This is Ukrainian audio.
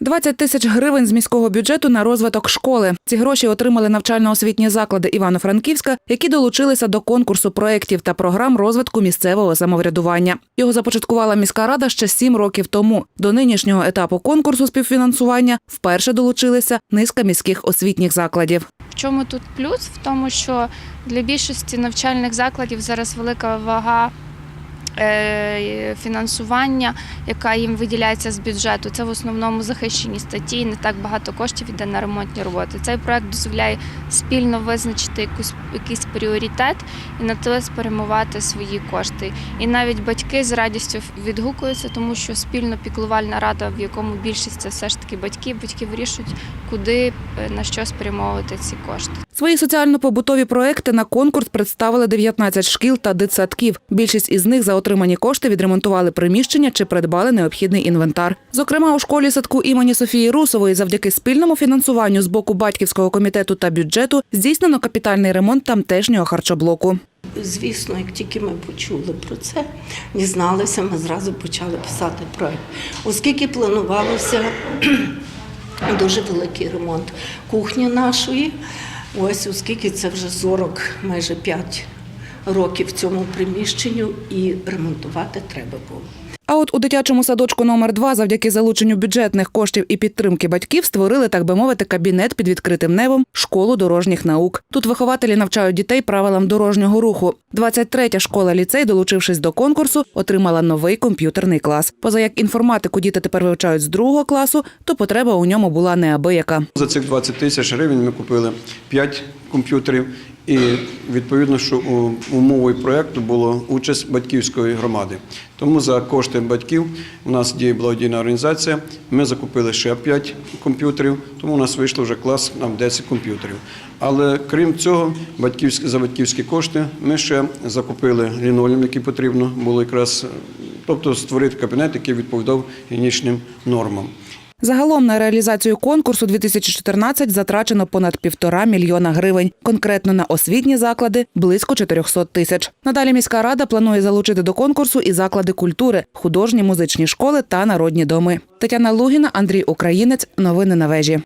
20 тисяч гривень з міського бюджету на розвиток школи. Ці гроші отримали навчально-освітні заклади Івано-Франківська, які долучилися до конкурсу проєктів та програм розвитку місцевого самоврядування. Його започаткувала міська рада ще сім років тому. До нинішнього етапу конкурсу співфінансування вперше долучилися низка міських освітніх закладів. В чому тут плюс? В тому, що для більшості навчальних закладів зараз велика вага фінансування, яка їм виділяється з бюджету. Це в основному захищені статті, не так багато коштів йде на ремонтні роботи. Цей проект дозволяє спільно визначити якусь, якийсь пріоритет і на те спрямувати свої кошти. І навіть батьки з радістю відгукуються, тому що спільно піклувальна рада, в якому більшість це все ж таки батьки, батьки вирішують, куди е, на що спрямовувати ці кошти. Свої соціально-побутові проекти на конкурс представили 19 шкіл та дитсадків. Більшість із них за отримані кошти відремонтували приміщення чи придбали необхідний інвентар. Зокрема, у школі садку імені Софії Русової завдяки спільному фінансуванню з боку батьківського комітету та бюджету здійснено капітальний ремонт тамтешнього харчоблоку. Звісно, як тільки ми почули про це, дізналися, ми зразу почали писати проект. Оскільки планувалося дуже великий ремонт кухні нашої, ось оскільки це вже 40, майже 5 років цьому приміщенню, і ремонтувати треба було. А от у дитячому садочку номер 2 завдяки залученню бюджетних коштів і підтримки батьків створили, так би мовити, кабінет під відкритим небом школу дорожніх наук. Тут вихователі навчають дітей правилам дорожнього руху. 23-я школа ліцей, долучившись до конкурсу, отримала новий комп'ютерний клас. Поза як інформатику діти тепер вивчають з другого класу, то потреба у ньому була неабияка. За цих 20 тисяч гривень ми купили 5 комп'ютерів. І відповідно, що умовою проєкту була участь батьківської громади. Тому за кошти батьків у нас діє благодійна організація. Ми закупили ще 5 комп'ютерів, тому у нас вийшло вже клас на 10 комп'ютерів. Але крім цього, батьківські за батьківські кошти ми ще закупили лінолеум, який потрібно було якраз, тобто створити кабінет, який відповідав гігієнічним нормам. Загалом на реалізацію конкурсу 2014 затрачено понад півтора мільйона гривень. Конкретно на освітні заклади близько 400 тисяч. Надалі міська рада планує залучити до конкурсу і заклади культури, художні музичні школи та народні доми. Тетяна Лугіна, Андрій Українець. Новини на вежі.